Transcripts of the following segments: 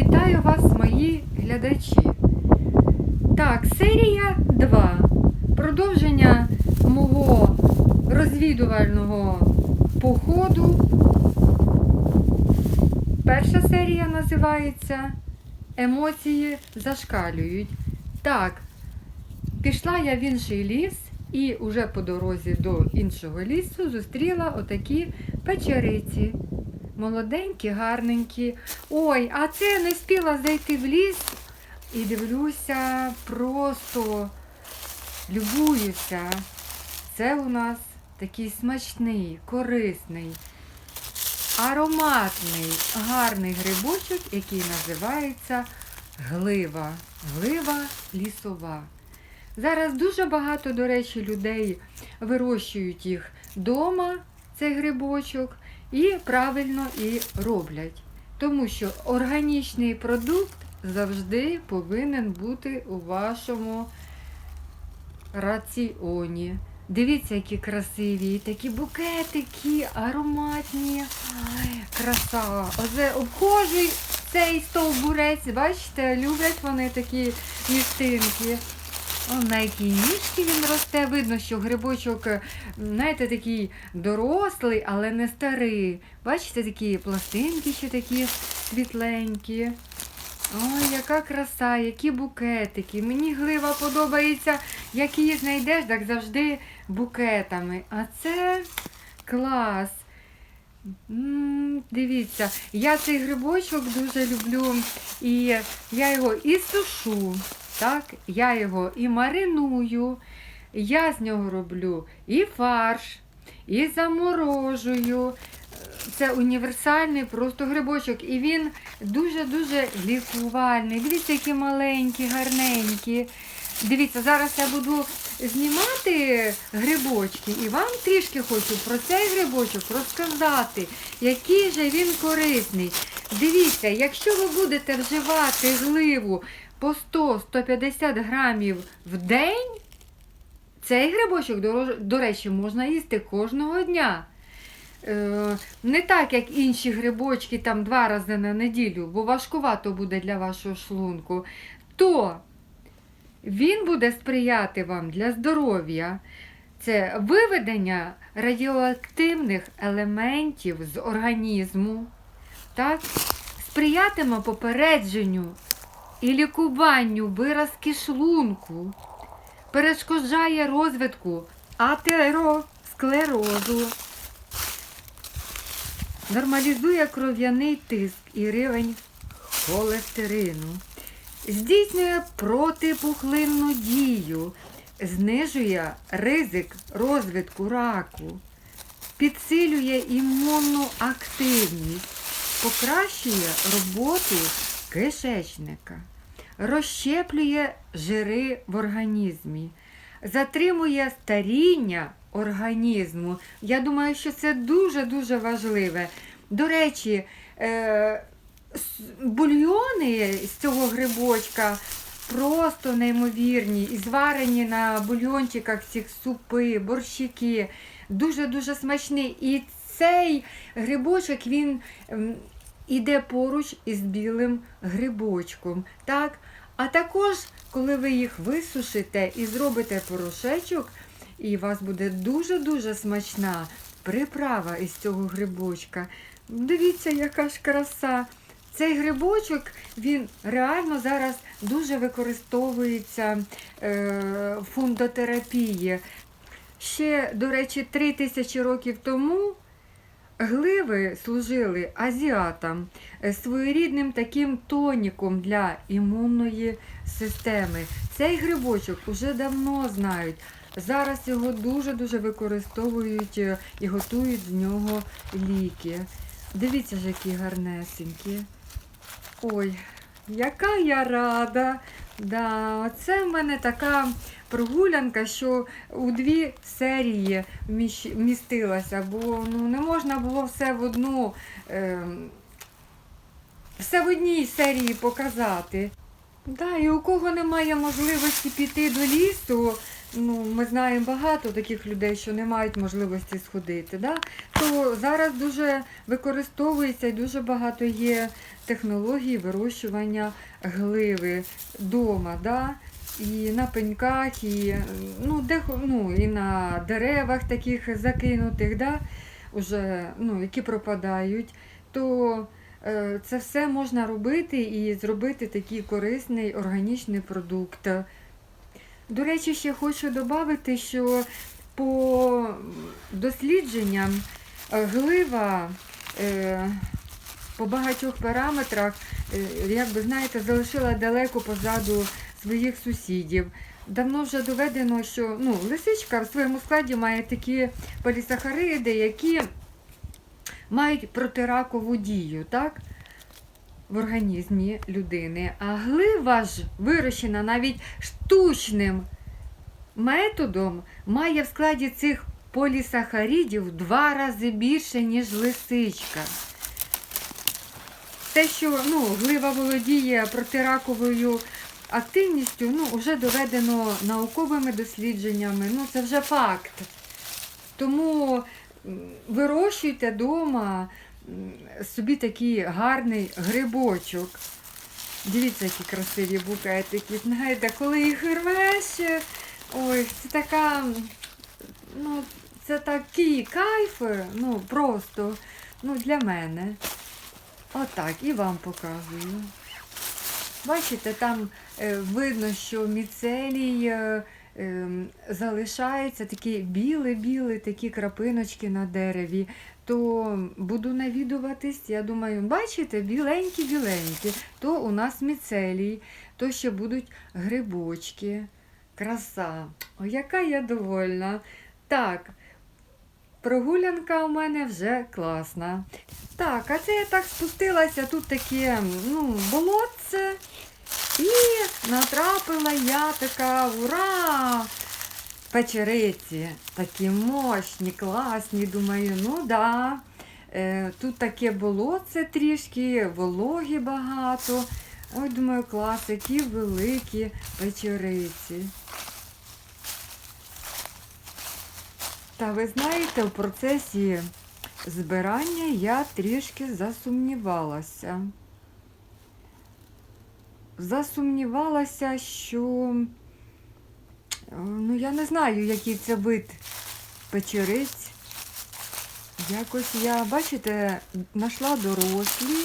Вітаю вас, мої глядачі. Так, серія 2. Продовження мого розвідувального походу. Перша серія називається Емоції зашкалюють. Так, пішла я в інший ліс і уже по дорозі до іншого лісу зустріла отакі печериці. Молоденькі, гарненькі. Ой, а це не спіла зайти в ліс і дивлюся, просто любуюся. Це у нас такий смачний, корисний, ароматний, гарний грибочок, який називається глива. Глива лісова. Зараз дуже багато, до речі, людей вирощують їх вдома, цей грибочок, і правильно і роблять. Тому що органічний продукт завжди повинен бути у вашому раціоні. Дивіться, які красиві, такі букетики, ароматні. Ай, краса. Оце обхожий цей стовбурець, бачите, люблять вони такі містинки. О, на якій ніжці він росте. Видно, що грибочок, е, знаєте, такий дорослий, але не старий. Бачите, такі пластинки ще такі світленькі. Ой, яка краса, які букетики. Мені глива подобається, як її знайдеш, так завжди букетами. А це клас. Дивіться, я цей грибочок дуже люблю, і я його і сушу, так, я його і мариную, я з нього роблю і фарш, і заморожую. Це універсальний просто грибочок, і він дуже-дуже лікувальний. Дивіться, які маленькі, гарненькі. Дивіться, зараз я буду знімати грибочки і вам трішки хочу про цей грибочок розказати, який же він корисний. Дивіться, якщо ви будете вживати гливу по 100-150 грамів в день, цей грибочок, до, речі, можна їсти кожного дня. Е, Не так, як інші грибочки там два рази на неділю, бо важкувато буде для вашого шлунку, то він буде сприяти вам для здоров'я. Це виведення радіоактивних елементів з організму, так? сприятиме попередженню і лікуванню виразки шлунку, перешкоджає розвитку атеросклерозу, нормалізує кров'яний тиск і рівень холестерину, здійснює протипухлинну дію, знижує ризик розвитку раку, підсилює імунну активність, покращує роботу кишечника, розщеплює жири в організмі, затримує старіння організму. Я думаю, що це дуже-дуже важливе. До речі, е, бульйони з цього грибочка просто неймовірні. І зварені на бульйончиках ці супи, борщики. Дуже-дуже смачний. І цей грибочок він іде поруч із білим грибочком. Так? А також, коли ви їх висушите і зробите порошечок, і у вас буде дуже-дуже смачна приправа із цього грибочка. Дивіться, яка ж краса. Цей грибочок він реально зараз дуже використовується е, в фундотерапії. Ще, до речі, три тисячі років тому гливи служили азіатам е, своєрідним таким тоніком для імунної системи. Цей грибочок уже давно знають. Зараз його дуже-дуже використовують е, і готують з нього ліки. Дивіться ж, які гарнесенькі. Ой, яка я рада. Да, це в мене така прогулянка, що у дві серії вмістилася, бо ну, не можна було все в одну, ем, все в одній серії показати. Да, і у кого немає можливості піти до лісу, ну, ми знаємо багато таких людей, що не мають можливості сходити, да? то зараз дуже використовується і дуже багато є технологій вирощування гливи вдома. Да? І на пеньках, і, ну, де, ну, і на деревах таких закинутих, да? Уже, ну, які пропадають, то е, це все можна робити і зробити такий корисний органічний продукт. До речі, ще хочу додати, що по дослідженням е, глива е, по багатьох параметрах, як ви знаєте, залишила далеко позаду своїх сусідів. Давно вже доведено, що ну, лисичка в своєму складі має такі полісахариди, які мають протиракову дію, так? В організмі людини. А глива ж вирощена навіть штучним методом, має в складі цих полісахаридів два рази більше, ніж лисичка. Те, що ну, глива володіє протираковою активністю, ну, вже доведено науковими дослідженнями. Ну, це вже факт. Тому вирощуйте вдома собі такий гарний грибочок. Дивіться, які красиві букетики. Знаєте, коли їх рвеш, ой, це така, ну, це такий кайф, ну, просто, ну, для мене. Отак, і вам показую. Бачите, там е, видно, що міцелій е, е, залишається такі білі-білі такі крапиночки на дереві. То буду навідуватись, я думаю, бачите, біленькі-біленькі, то у нас міцелій, то ще будуть грибочки. Краса. О, яка я довольна. Так, прогулянка у мене вже класна. Так, а це я так спустилася, тут таке ну, болотце. І натрапила я така, ура! Печериці. Такі мощні, класні. Думаю, ну да. Е, тут таке болотце трішки, вологі багато. Ой, думаю, клас, які великі печериці. Та ви знаєте, в процесі збирання я трішки засумнівалася. Засумнівалася, що ну я не знаю, який це вид печериць. Якось я, бачите, знайшла дорослі,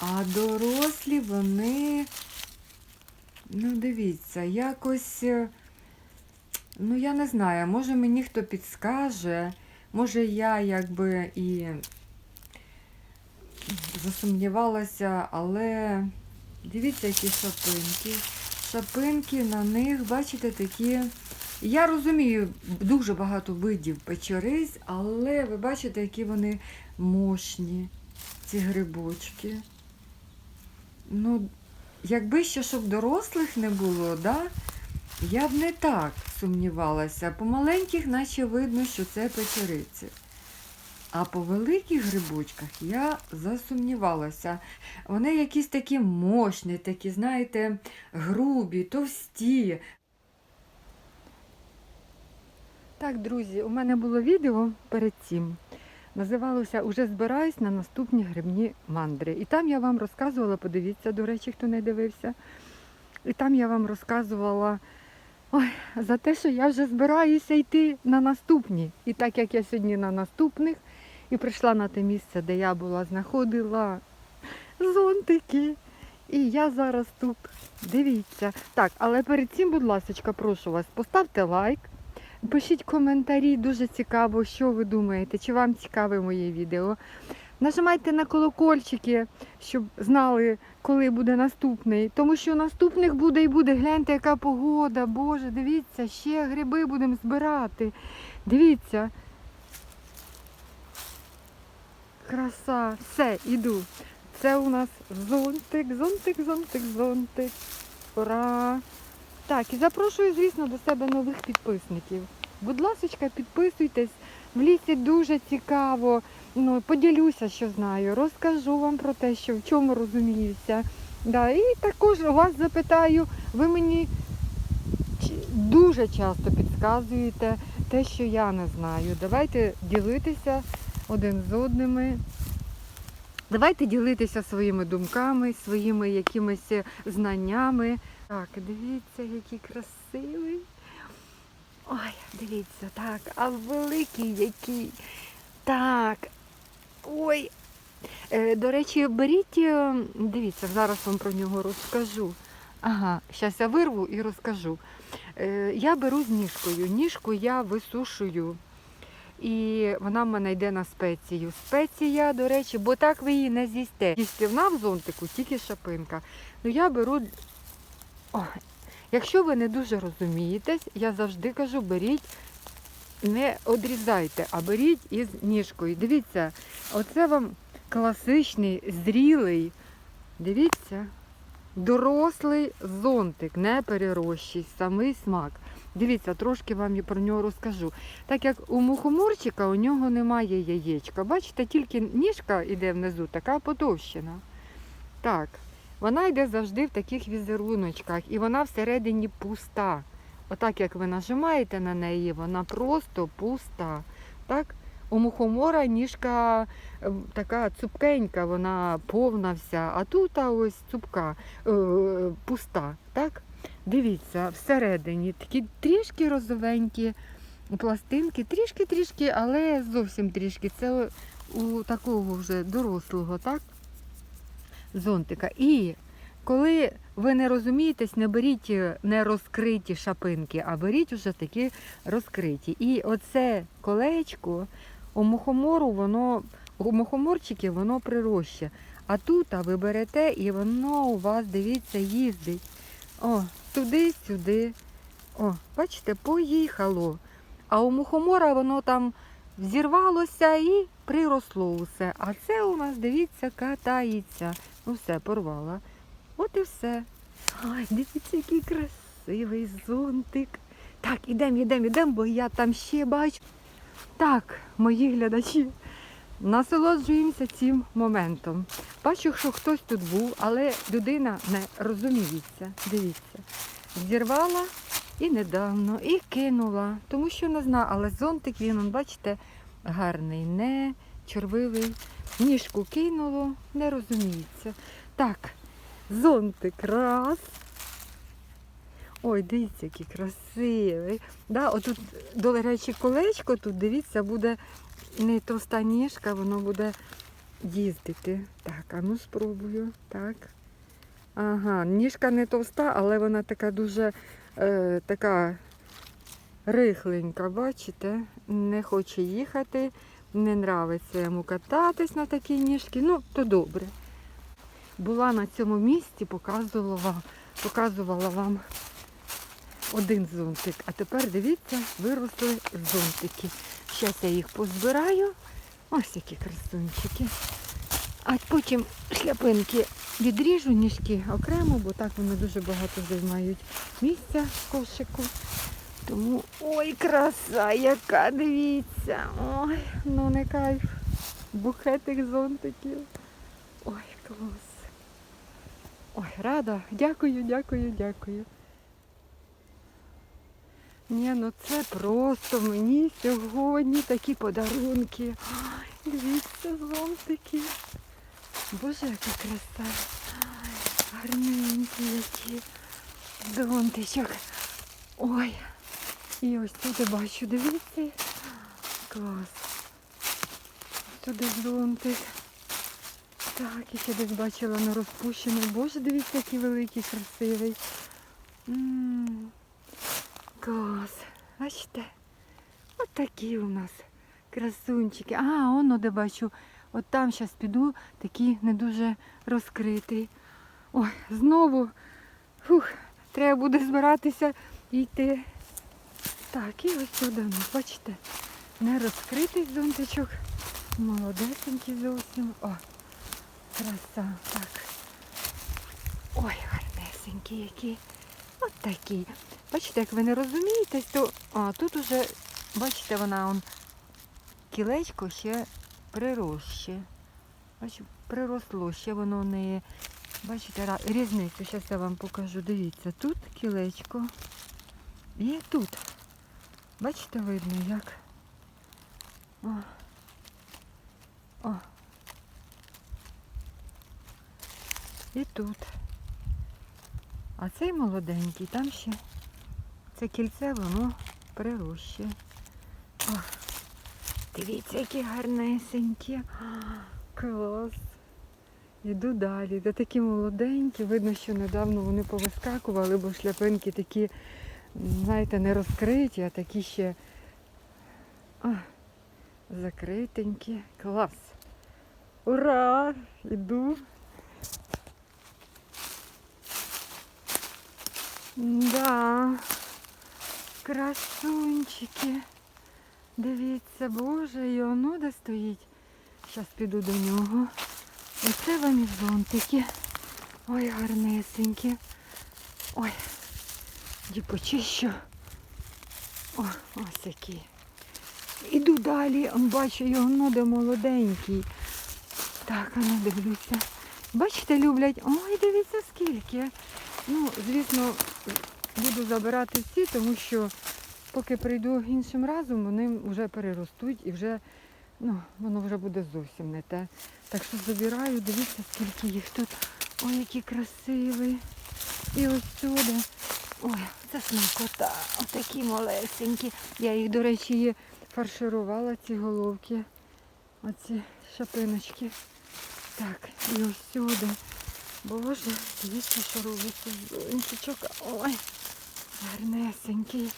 а дорослі вони, ну дивіться, якось, ну я не знаю, може мені хто підскаже, може я якби і засумнівалася, але дивіться, які шапинки. Шапинки на них, бачите, такі. Я розумію, дуже багато видів печериць, але ви бачите, які вони мощні, ці грибочки. Ну, якби ще щоб дорослих не було, да, я б не так сумнівалася. По маленьких, наче видно, що це печериці. А по великих грибочках я засумнівалася. Вони якісь такі мощні, такі, знаєте, грубі, товсті. Так, друзі, у мене було відео перед цим. Називалося Уже збираюсь на наступні грибні мандри. І там я вам розказувала, подивіться, до речі, хто не дивився. І там я вам розказувала ой, за те, що я вже збираюся йти на наступні. І так як я сьогодні на наступних і прийшла на те місце, де я була, знаходила зонтики. І я зараз тут. Дивіться. Так, але перед цим, будь ласка, прошу вас, поставте лайк. Пишіть коментарі, дуже цікаво, що ви думаєте, чи вам цікаве моє відео. Нажимайте на колокольчики, щоб знали, коли буде наступний. Тому що наступних буде і буде. Гляньте, яка погода. Боже, дивіться, ще гриби будемо збирати. Дивіться. Краса. Все, іду. Це у нас зонтик, зонтик, зонтик, зонтик. Ура! Так, і запрошую, звісно, до себе нових підписників. Будь ласка, підписуйтесь. В лісі дуже цікаво. Ну, поділюся, що знаю, розкажу вам про те, що в чому розуміюся. Да, і також вас запитаю, ви мені дуже часто підказуєте те, що я не знаю. Давайте ділитися один з одними. Давайте ділитися своїми думками, своїми якимись знаннями. Так, дивіться, який красивий. Ой, дивіться, так, а великий який. Так. Ой. Е, до речі, беріть, е, дивіться, зараз вам про нього розкажу. Ага, зараз я вирву і розкажу. Е, я беру з ніжкою. Ніжку я висушую. І вона в мене йде на спецію. Спеція, до речі, бо так ви її не з'їсте. Їстівна в зонтику, тільки шапинка. Ну я беру. Ой, якщо ви не дуже розумієтесь, я завжди кажу, беріть, не одрізайте, а беріть із ніжкою. Дивіться, оце вам класичний, зрілий, дивіться, дорослий зонтик, не перерощий, самий смак. Дивіться, трошки вам і про нього розкажу. Так як у мухоморчика у нього немає яєчка. Бачите, тільки ніжка йде внизу, така потовщена. Так, вона йде завжди в таких візеруночках, і вона всередині пуста. Отак, як ви нажимаєте на неї, вона просто пуста. Так? У мухомора ніжка е, така цупкенька, вона повна вся, а тут а ось цупка, е, пуста. Так? Дивіться, всередині такі трішки розовенькі пластинки, трішки-трішки, але зовсім трішки. Це у такого вже дорослого, так? Зонтика. І коли ви не розумієтесь, не беріть не розкриті шапинки, а беріть уже такі розкриті. І оце колечко у мухомору, воно, у мухоморчики воно прироща. А тут а ви берете і воно у вас, дивіться, їздить. О, туди-сюди. О, бачите, поїхало. А у мухомора воно там взірвалося і приросло усе. А це у нас, дивіться, катається. Ну все, порвала. От і все. Ай, дивіться, який красивий зонтик. Так, ідемо, ідемо, ідемо, бо я там ще бачу. Так, мої глядачі, насолоджуємося цим моментом. Бачу, що хтось тут був, але людина не розуміється. Дивіться. Зірвала і недавно, і кинула, тому що не знаю, але зонтик він, бачите, гарний, не червивий. Ніжку кинуло, не розуміється. Так, зонтик раз. Ой, дивіться, який красивий. Да, отут, до речі, колечко тут, дивіться, буде не товста ніжка, воно буде їздити. Так, а ну спробую. Так. Ага, ніжка не товста, але вона така дуже е, така рихленька, бачите? Не хоче їхати, не нравиться йому кататись на такій ніжці. Ну, то добре. Була на цьому місці, показувала вам, показувала вам один зонтик. А тепер дивіться, виросли зонтики. Зараз я їх позбираю. Ось які красунчики. А потім шляпинки відріжу ніжки окремо, бо так вони дуже багато займають місця в кошику. Тому ой, краса, яка, дивіться. Ой, ну не кайф. Букетик зонтиків. Ой, клас. Ой, рада. Дякую, дякую, дякую. Ні, ну це просто мені сьогодні такі подарунки. Ой, дивіться, зонтики. Боже, яка краса. Ой, гарненькі які. Зонтичок. Ой. І ось тут я бачу, дивіться. Клас. Туди зонтик. Так, і ще десь бачила на розпущений. Боже, дивіться, який великий, красивий. М, Клас. Бачите? От такі у нас красунчики. А, воно де бачу. От там зараз піду, такий не дуже розкритий. Ой, знову. Фух, треба буде збиратися і йти. Так, і ось сюди, ну, бачите, не розкритий зонтичок. Молодесенький зовсім. О, краса. Так. Ой, гарнесенький який. От такий. Бачите, як ви не розумієтесь, то а, тут уже, бачите, вона он, кілечко ще приросще. Бачу, приросло, ще воно не. Бачите, різницю, зараз я вам покажу. Дивіться, тут кілечко. І тут. Бачите, видно як. О. О. І тут. А цей молоденький, там ще це кільце, воно прирощує. О, дивіться, які гарнесенькі. Клас. Іду далі. Де такі молоденькі. Видно, що недавно вони повискакували, бо шляпинки такі, знаєте, не розкриті, а такі ще а, закритенькі. Клас. Ура! Іду. Да. Красунчики. Дивіться, боже, і оно де стоїть. Зараз піду до нього. Оце вам і зонтики. Ой, гарнесенькі. Ой, ді почищу. О, ось який. Іду далі, бачу його де молоденький. Так, а ну дивлюся. Бачите, люблять. Ой, дивіться скільки. Ну, звісно, буду забирати всі, тому що поки прийду іншим разом, вони вже переростуть і вже, ну, воно вже буде зовсім не те. Так що забираю, дивіться, скільки їх тут. Ой, які красиві. І ось сюди. Ой, це смакота. Отакі малесенькі. Я їх, до речі, фарширувала, ці головки. Оці шапиночки. Так, і ось сюди. Боже, дивіться, що робиться. Зонтичок. Ой, гарнесенький.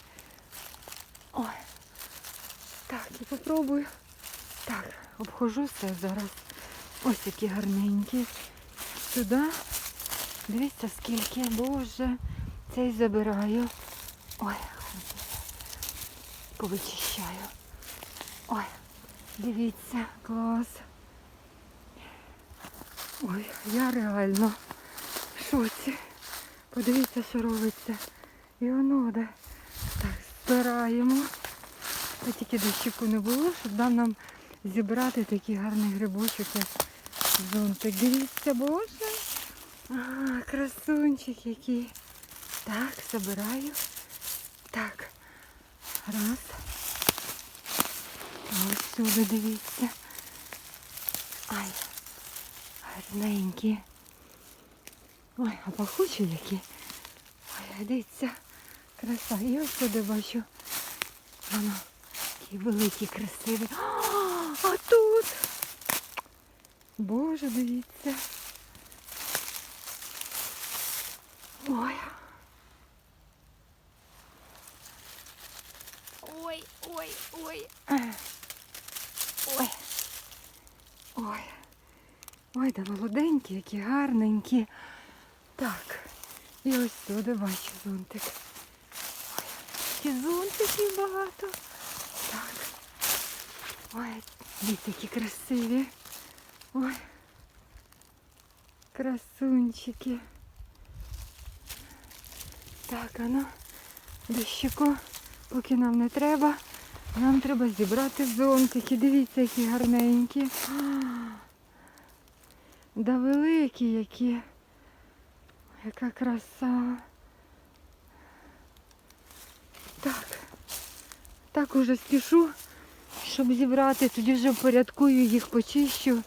Ой. Так, і попробую. Так, обхожу все зараз. Ось які гарненькі. Сюди. Дивіться, скільки, боже. Цей забираю. Ой, повичищаю. Ой, дивіться, клас. Ой, я реально в шоці. Подивіться, що робиться. І воно де. Так, збираємо. Та тільки дощику не було, щоб дав нам зібрати такий гарний грибочок, як зонтик. Дивіться, боже. А, красунчик який. Так, забираю. Так. Раз. Ось сюди дивіться. Ай. Гарненькі. Ой, а пахучі які. Ой, дивіться. Краса. І ось сюди бачу. Воно. Такі великі, красиві. А, а тут. Боже, дивіться. Ой. Ой, ой, ой. Ой. Ой. Ой, да молоденькі, які гарненькі. Так. І ось сюди бачу зонтик. Ой, які зонтиків багато. Так. Ой, дивіться, які красиві. Ой. Красунчики. Так, а ну, дощику, поки нам не треба. Нам треба зібрати зонтики. Дивіться, які гарненькі. Да великі які. Яка краса. Так. Так уже спішу, щоб зібрати. Тоді вже впорядкую їх, почищу,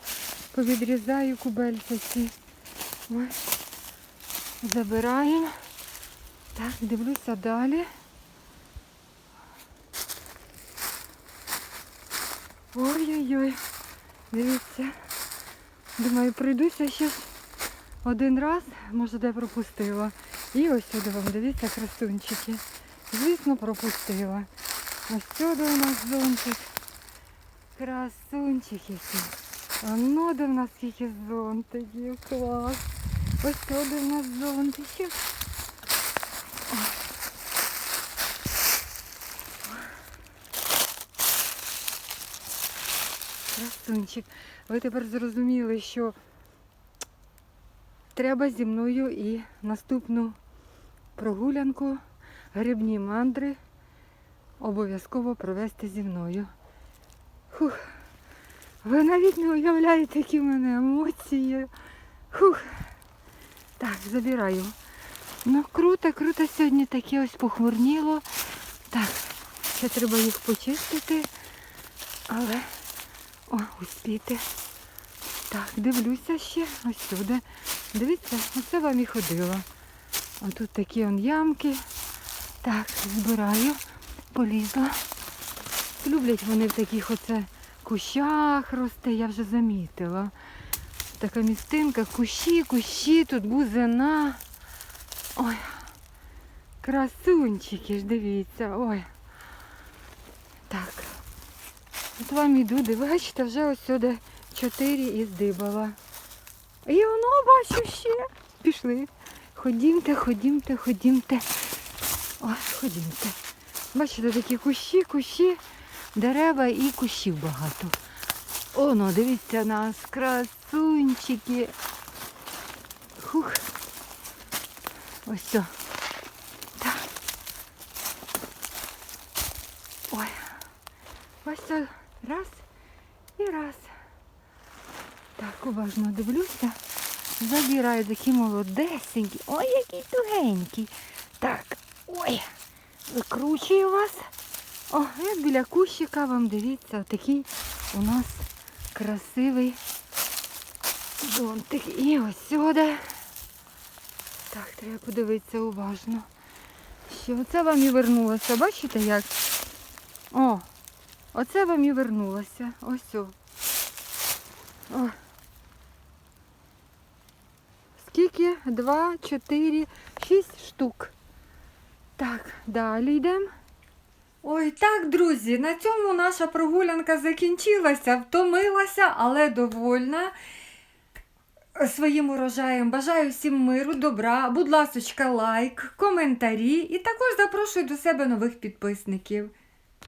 повідрізаю кубельця ці. Ой. Забираємо. Так, дивлюся далі. Ой-ой-ой, дивіться. Думаю, пройдуся ще один раз, може де пропустила. І ось сюди вам, дивіться, красунчики. Звісно, пропустила. Ось сюди у нас зонтик. Красунчик який. Воно де в нас скільки зонтиків. Клас. Ось сюди в нас зонтичок. Красунчик. Ви тепер зрозуміли, що треба зі мною і наступну прогулянку, грибні мандри обов'язково провести зі мною. Фух. Ви навіть не уявляєте, які в мене емоції. Фух. Так, забираю. Ну круто, круто сьогодні таке ось похмурніло. Так, ще треба їх почистити, але о, успіти. Так, дивлюся ще ось сюди. Дивіться, оце вам і ходила. А тут такі он ямки. Так, збираю, полізла. Люблять вони в таких оце кущах росте, я вже замітила. Така містинка, кущі, кущі, тут бузина. Ой, красунчики ж, дивіться, ой. Так. От вам іду, де бачите, вже ось сюди чотири і здибала. І воно бачу ще. Пішли. Ходімте, ходімте, ходімте. Ой, ходімте. Бачите, такі кущі, кущі, дерева і кущів багато. Оно, дивіться нас, красунчики. Хух. Ось все. Так. Ой. Ось це раз і раз. Так, уважно дивлюся. Забираю такі молодесенькі. Ой, який тугенький. Так, ой, викручую вас. О, як біля кущика вам дивіться, такий у нас красивий зонтик. І ось сюди. Так, треба подивитися уважно. Що оце вам і вернулося. Бачите як? О, оце вам і вернулося. Ось о. О. Скільки? Два, чотири, шість штук. Так, далі йдемо. Ой, так, друзі, на цьому наша прогулянка закінчилася. Втомилася, але довольна своїм урожаєм. Бажаю всім миру, добра. Будь ласочка, лайк, коментарі і також запрошую до себе нових підписників.